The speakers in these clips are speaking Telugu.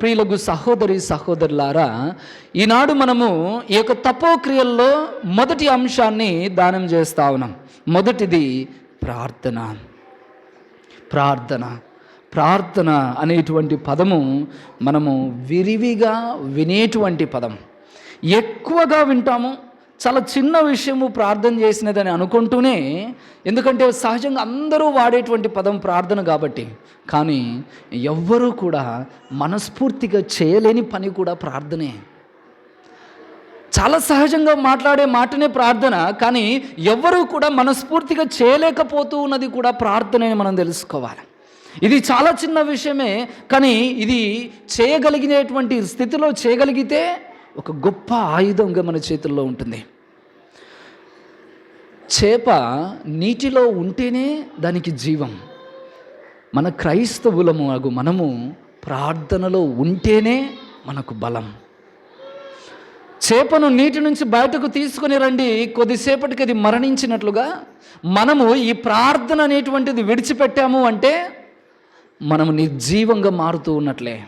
ప్రియులకు సహోదరి సహోదరులారా ఈనాడు మనము ఈ యొక్క తపోక్రియల్లో మొదటి అంశాన్ని దానం చేస్తా ఉన్నాం. మొదటిది ప్రార్థన. ప్రార్థన. ప్రార్థన అనేటువంటి పదము మనము విరివిగా వినేటువంటి పదం. ఎక్కువగా వింటాము చాలా చిన్న విషయము ప్రార్థన చేసినదని అనుకుంటూనే ఎందుకంటే సహజంగా అందరూ వాడేటువంటి పదం ప్రార్థన కాబట్టి కానీ ఎవ్వరూ కూడా మనస్ఫూర్తిగా చేయలేని పని కూడా ప్రార్థనే. చాలా సహజంగా మాట్లాడే మాటనే ప్రార్థన కానీ ఎవ్వరూ కూడా మనస్ఫూర్తిగా చేయలేకపోతూ ఉన్నది కూడా ప్రార్థనే మనం తెలుసుకోవాలి. ఇది చాలా చిన్న విషయమే కానీ ఇది చేయగలిగినటువంటి స్థితిలో చేయగలిగితే ఒక గొప్ప ఆయుధంగా మన చేతుల్లో ఉంటుంది. చేప నీటిలో ఉంటేనే దానికి జీవం. మన క్రైస్తవులము అగు మనము ప్రార్థనలో ఉంటేనే మనకు బలం. చేపను నీటి నుంచి బయటకు తీసుకుని రండి కొద్దిసేపటికి అది మరణించినట్లుగా మనము ఈ ప్రార్థన అనేటువంటిది విడిచిపెట్టాము అంటే మనము నిర్జీవంగా మారుతూ ఉన్నట్లే.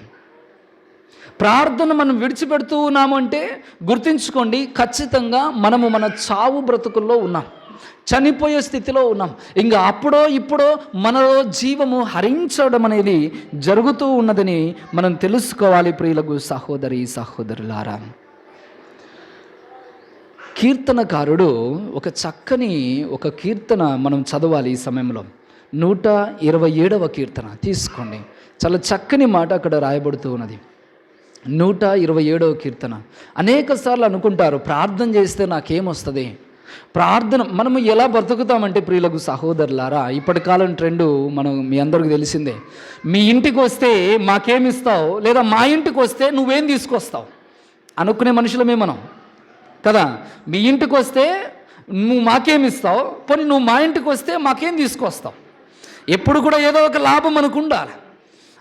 ప్రార్థన మనం విడిచిపెడుతూ ఉన్నామంటే గుర్తుంచుకోండి ఖచ్చితంగా మనము మన చావు బ్రతుకుల్లో ఉన్నాం. చనిపోయే స్థితిలో ఉన్నాం. ఇంకా అప్పుడో ఇప్పుడో మనలో జీవము హరించడం అనేది జరుగుతూ ఉన్నదని మనం తెలుసుకోవాలి ప్రియులకు సహోదరి సహోదరులారా. కీర్తనకారుడు ఒక చక్కని ఒక కీర్తన మనం చదవాలి ఈ సమయంలో. నూట ఇరవై ఏడవ కీర్తన తీసుకోండి. చాలా చక్కని మాట అక్కడ రాయబడుతూ ఉన్నది. నూట ఇరవై ఏడవ కీర్తన. అనేక సార్లు అనుకుంటారు ప్రార్థన చేస్తే నాకేమొస్తుంది? ప్రార్థన మనము ఎలా బ్రతుకుతామంటే ప్రియులకు సహోదరులారా ఇప్పటి కాలం ట్రెండు మనం మీ అందరికి తెలిసిందే. మీ ఇంటికి వస్తే మాకేమిస్తావు? లేదా మా ఇంటికి వస్తే నువ్వేం తీసుకొస్తావు? అనుకునే మనుషులమే మనం. కదా? మీ ఇంటికి వస్తే నువ్వు మాకేమిస్తావు? పోనీ నువ్వు మా ఇంటికి వస్తే మాకేం తీసుకొస్తావు? ఎప్పుడు కూడా ఏదో ఒక లాభం మనకు ఉండాలి.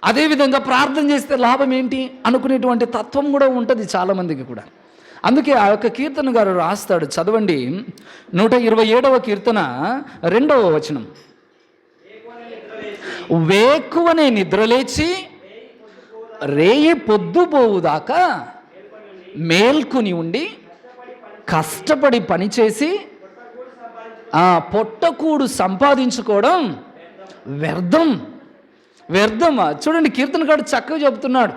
అదేవిధంగా ప్రార్థన చేస్తే లాభం ఏంటి అనుకునేటువంటి తత్వం కూడా ఉంటుంది చాలామందికి కూడా. అందుకే ఆ యొక్క కీర్తన గారు రాస్తాడు చదవండి. నూట ఇరవై ఏడవ కీర్తన రెండవ వచనం. వేకువనే నిద్రలేచి రేయి పొద్దుపోవుదాకా మేల్కొని ఉండి కష్టపడి పనిచేసి ఆ పొట్టకూడు సంపాదించుకోవడం వ్యర్థం. వ్యర్థమా? చూడండి కీర్తనగాడు చక్కగా చెబుతున్నాడు.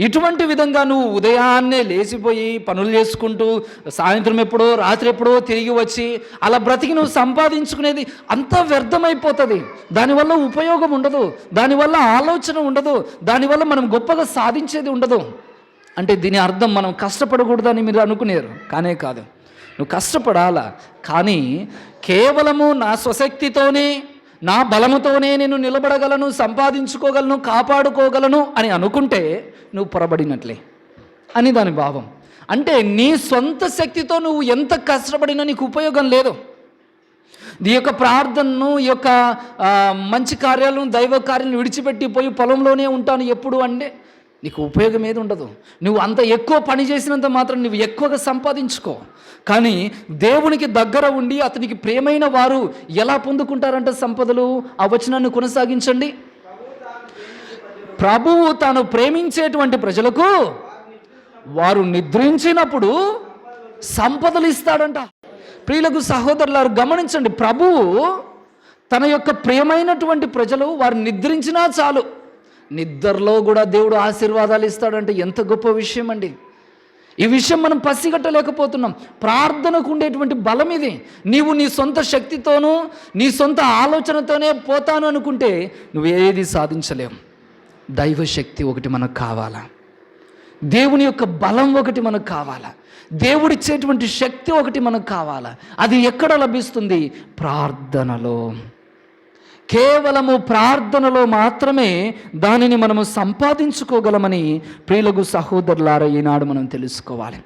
ఇటువంటి విధంగా నువ్వు ఉదయాన్నే లేచిపోయి పనులు చేసుకుంటూ సాయంత్రం ఎప్పుడో రాత్రి ఎప్పుడో తిరిగి వచ్చి అలా బ్రతికి నువ్వు సంపాదించుకునేది అంతా వ్యర్థమైపోతుంది. దానివల్ల ఉపయోగం ఉండదు. దానివల్ల ఆలోచన ఉండదు. దానివల్ల మనం గొప్పగా సాధించేది ఉండదు. అంటే దీని అర్థం మనం కష్టపడకూడదని మీరు అనుకునేరు. కానే కాదు. నువ్వు కష్టపడాలా? కానీ కేవలము నా స్వశక్తితోనే నా బలముతోనే నేను నిలబడగలను సంపాదించుకోగలను కాపాడుకోగలను అని అనుకుంటే నువ్వు పొరబడినట్లే అని దాని భావం. అంటే నీ సొంత శక్తితో నువ్వు ఎంత కష్టపడినా నీకు ఉపయోగం లేదు. ఈ యొక్క ప్రార్థనను ఈ యొక్క మంచి కార్యాలను దైవ కార్యాలను విడిచిపెట్టి పోయి పొలంలోనే ఉంటాను ఎప్పుడు అంటే నీకు ఉపయోగం ఏది ఉండదు. నువ్వు అంత ఎక్కువ పని చేసినంత మాత్రం నువ్వు ఎక్కువగా సంపాదించుకో. కానీ దేవునికి దగ్గర ఉండి అతనికి ప్రేమైన వారు ఎలా పొందుకుంటారంట సంపదలు? ఆ వచనాన్ని కొనసాగించండి. ప్రభువు తాను ప్రేమించేటువంటి ప్రజలకు వారు నిద్రించినప్పుడు సంపదలు ఇస్తాడంట. ప్రియులకు సహోదరులారు గమనించండి. ప్రభువు తన యొక్క ప్రియమైనటువంటి ప్రజలు వారు నిద్రించినా చాలు. నిద్రలో కూడా దేవుడు ఆశీర్వాదాలు ఇస్తాడంటే ఎంత గొప్ప విషయం అండి. ఈ విషయం మనం పసిగట్టలేకపోతున్నాం. ప్రార్థనకు ఉండేటువంటి బలం ఇది. నీవు నీ సొంత శక్తితోనూ నీ సొంత ఆలోచనతోనే పోతాను అనుకుంటే నువ్వు ఏది సాధించలేవు. దైవశక్తి ఒకటి మనకు కావాలా. దేవుని యొక్క బలం ఒకటి మనకు కావాలా. దేవుడిచ్చేటువంటి శక్తి ఒకటి మనకు కావాలా. అది ఎక్కడ లభిస్తుంది? ప్రార్థనలో. కేవలము ప్రార్థనలో మాత్రమే దానిని మనము సంపాదించుకోగలమని ప్రియులకు సహోదరులారా ఈనాడు మనం తెలుసుకోవాలి.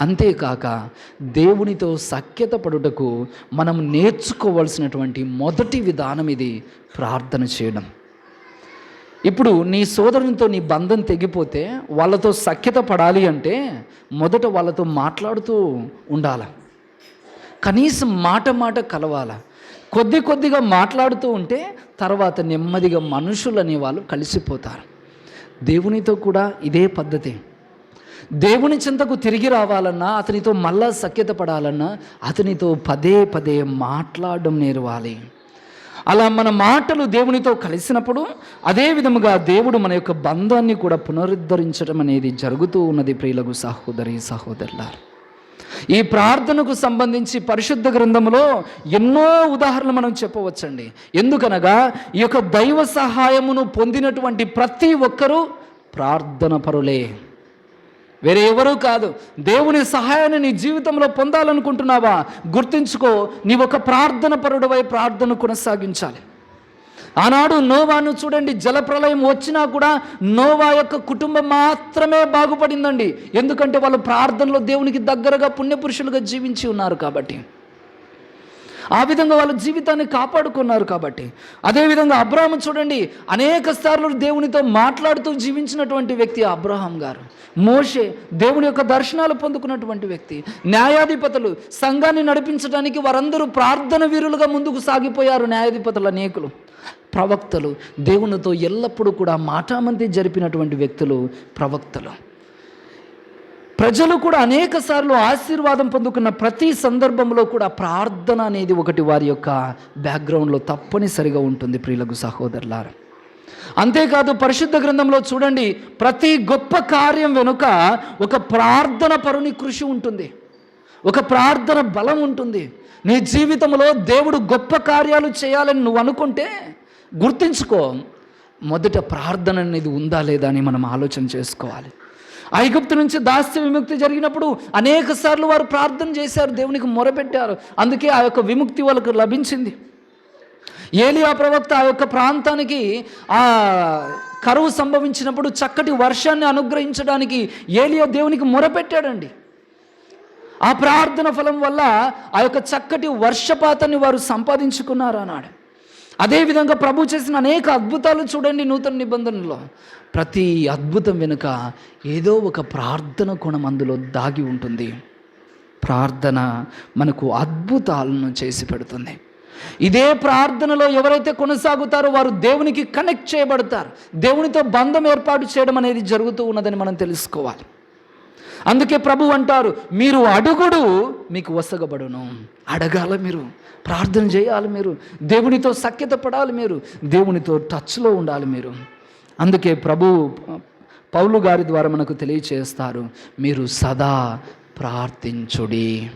అంతేకాక దేవునితో సఖ్యత పడుటకు మనం నేర్చుకోవాల్సినటువంటి మొదటి విధానం ఇది ప్రార్థన చేయడం. ఇప్పుడు నీ సోదరునితో నీ బంధం తెగిపోతే వాళ్ళతో సఖ్యత పడాలి అంటే మొదట వాళ్ళతో మాట్లాడుతూ ఉండాల. కనీసం మాట మాట కలవాలా. కొద్ది కొద్దిగా మాట్లాడుతూ ఉంటే తర్వాత నెమ్మదిగా మనుషులు అనేవాళ్ళు కలిసిపోతారు. దేవునితో కూడా ఇదే పద్ధతి. దేవుని చింతకు తిరిగి రావాలన్నా అతనితో మళ్ళా సఖ్యత పడాలన్నా అతనితో పదే పదే మాట్లాడడం నేర్వాలి. అలా మన మాటలు దేవునితో కలిసినప్పుడు అదే విధముగా దేవుడు మన యొక్క బంధాన్ని కూడా పునరుద్ధరించడం అనేది జరుగుతూ ఉన్నది ప్రియులకు సహోదరి సహోదరులారు. ఈ ప్రార్థనకు సంబంధించి పరిశుద్ధ గ్రంథంలో ఎన్నో ఉదాహరణలు మనం చెప్పవచ్చండి. ఎందుకనగా ఈ యొక్క దైవ సహాయమును పొందినటువంటి ప్రతి ఒక్కరూ ప్రార్థన పరులే. వేరే ఎవరూ కాదు. దేవుని సహాయాన్ని నీ జీవితంలో పొందాలనుకుంటున్నావా? గుర్తుంచుకో నీ ఒక ప్రార్థన పరుడవై ప్రార్థన కొనసాగించాలి. ఆనాడు నోవాను చూడండి జలప్రలయం వచ్చినా కూడా నోవా యొక్క కుటుంబం మాత్రమే బాగుపడిందండి. ఎందుకంటే వాళ్ళు ప్రార్థనలో దేవునికి దగ్గరగా పుణ్యపురుషులుగా జీవించి ఉన్నారు కాబట్టి. ఆ విధంగా వాళ్ళ జీవితాన్ని కాపాడుకున్నారు కాబట్టి. అదేవిధంగా అబ్రహం చూడండి అనేక సార్లు దేవునితో మాట్లాడుతూ జీవించినటువంటి వ్యక్తి అబ్రహాం గారు. మోషే దేవుని యొక్క దర్శనాలు పొందుకున్నటువంటి వ్యక్తి. న్యాయాధిపతులు సంఘాన్ని నడిపించడానికి వారందరూ ప్రార్థన వీరులుగా ముందుకు సాగిపోయారు న్యాయాధిపతులు అనేకులు. ప్రవక్తలు దేవునితో ఎల్లప్పుడూ కూడా మాటామంతి జరిపినటువంటి వ్యక్తులు ప్రవక్తలు. ప్రజలు కూడా అనేక సార్లు ఆశీర్వాదం పొందుకున్న ప్రతి సందర్భంలో కూడా ప్రార్థన అనేది ఒకటి వారి యొక్క బ్యాక్గ్రౌండ్లో తప్పనిసరిగా ఉంటుంది ప్రియులకు సహోదరులారు. అంతేకాదు పరిశుద్ధ గ్రంథంలో చూడండి ప్రతి గొప్ప కార్యం వెనుక ఒక ప్రార్థన పరుని కృషి ఉంటుంది. ఒక ప్రార్థన బలం ఉంటుంది. నీ జీవితంలో దేవుడు గొప్ప కార్యాలు చేయాలని నువ్వు అనుకుంటే గుర్తించుకో. మొదట ప్రార్థన అనేది ఉందా లేదా అని మనం ఆలోచన చేసుకోవాలి. ఐగుప్తు నుంచి దాస్య విముక్తి జరిగినప్పుడు అనేక సార్లు వారు ప్రార్థన చేశారు దేవునికి మొరపెట్టారు. అందుకే ఆ యొక్క విముక్తి వాళ్ళకు లభించింది. ఏలియా ప్రవక్త ఆ యొక్క ప్రాంతానికి ఆ కరువు సంభవించినప్పుడు చక్కటి వర్షాన్ని అనుగ్రహించడానికి ఏలియా దేవునికి మొరపెట్టాడండి. ఆ ప్రార్థన ఫలం వల్ల ఆ యొక్క చక్కటి వర్షపాతాన్ని వారు సంపాదించుకున్నారు అన్నాడు. అదేవిధంగా ప్రభు చేసిన అనేక అద్భుతాలు చూడండి నూతన నిబంధనలో. ప్రతి అద్భుతం వెనుక ఏదో ఒక ప్రార్థన కోణం అందులో దాగి ఉంటుంది. ప్రార్థన మనకు అద్భుతాలను చేసి పెడుతుంది. ఇదే ప్రార్థనలో ఎవరైతే కొనసాగుతారో వారు దేవునికి కనెక్ట్ చేయబడతారు. దేవునితో బంధం ఏర్పాటు చేయడం అనేది జరుగుతూ ఉన్నదని మనం తెలుసుకోవాలి. అందుకే ప్రభు అంటారు మీరు అడుగుడు మీకు వసగబడును. అడగాల మీరు ప్రార్థన చేయాలి మీరు దేవునితో సఖ్యత పడాలి మీరు దేవునితో టచ్లో ఉండాలి మీరు. అందుకే ప్రభు పౌలు గారి ద్వారా మనకు తెలియచేస్తారు మీరు సదా ప్రార్థించుడి.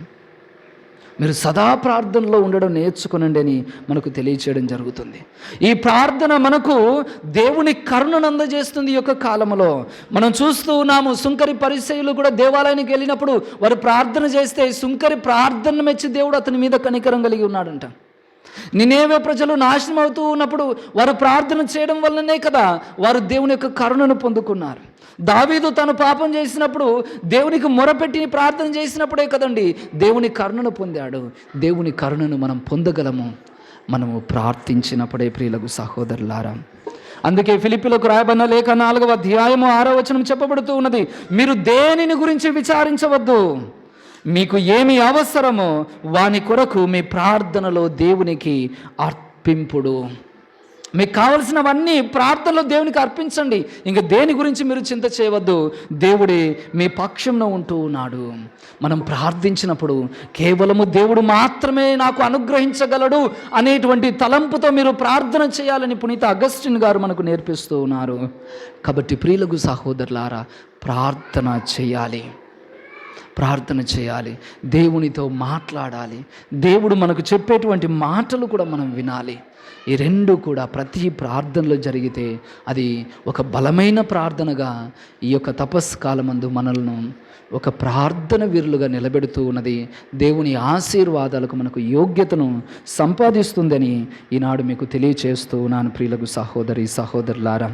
మీరు సదా ప్రార్థనలో ఉండడం నేర్చుకునండి అని మనకు తెలియచేయడం జరుగుతుంది. ఈ ప్రార్థన మనకు దేవుని కరుణను అందజేస్తుంది ఈ యొక్క కాలంలో మనం చూస్తూ ఉన్నాము సుంకరి పరిచయులు కూడా దేవాలయానికి వెళ్ళినప్పుడు వారు ప్రార్థన చేస్తే సుంకరి ప్రార్థన మెచ్చి దేవుడు అతని మీద కనికరం కలిగి ఉన్నాడంట. నినేవే ప్రజలు నాశనం అవుతూ ఉన్నప్పుడు వారు ప్రార్థన చేయడం వల్లనే కదా వారు దేవుని యొక్క కరుణను పొందుకున్నారు. దావీదు తను పాపం చేసినప్పుడు దేవునికి మొరపెట్టి ప్రార్థన చేసినప్పుడే కదండి దేవుని కరుణను పొందాడు. దేవుని కరుణను మనం పొందగలము. మనము ప్రార్థించినప్పుడే ప్రియులకు సహోదరులారా. అందుకే ఫిలిపిలకు రాయబడిన లేఖ నాలుగవ అధ్యాయము ఆరో వచనం చెప్పబడుతూ ఉన్నది మీరు దేనిని గురించి విచారించవద్దు? మీకు ఏమి అవసరమో వాని కొరకు మీ ప్రార్థనలో దేవునికి అర్పింపుడు. మీకు కావలసినవన్నీ ప్రార్థనలో దేవునికి అర్పించండి. ఇంక దేని గురించి మీరు చింత చేయవద్దు. దేవుడే మీ పక్షంలో ఉంటూ ఉన్నాడు. మనం ప్రార్థించినప్పుడు కేవలము దేవుడు మాత్రమే నాకు అనుగ్రహించగలడు అనేటువంటి తలంపుతో మీరు ప్రార్థన చేయాలని పునీత అగస్టిన్ గారు మనకు నేర్పిస్తూ ఉన్నారు. కాబట్టి ప్రియులకు సహోదరులారా ప్రార్థన చేయాలి. ప్రార్థన చేయాలి దేవునితో మాట్లాడాలి దేవుడు మనకు చెప్పేటువంటి మాటలు కూడా మనం వినాలి. ఈ రెండు కూడా ప్రతి ప్రార్థనలో జరిగితే అది ఒక బలమైన ప్రార్థనగా ఈ యొక్క తపస్కాలమందు మనల్ని ఒక ప్రార్థన వీరులుగా నిలబెడుతూ ఉన్నది. దేవుని ఆశీర్వాదాలకు మనకు యోగ్యతను సంపాదిస్తుందని ఈనాడు మీకు తెలియచేస్తూ ఉన్నాను ప్రియులకు సహోదరి సహోదరులారా.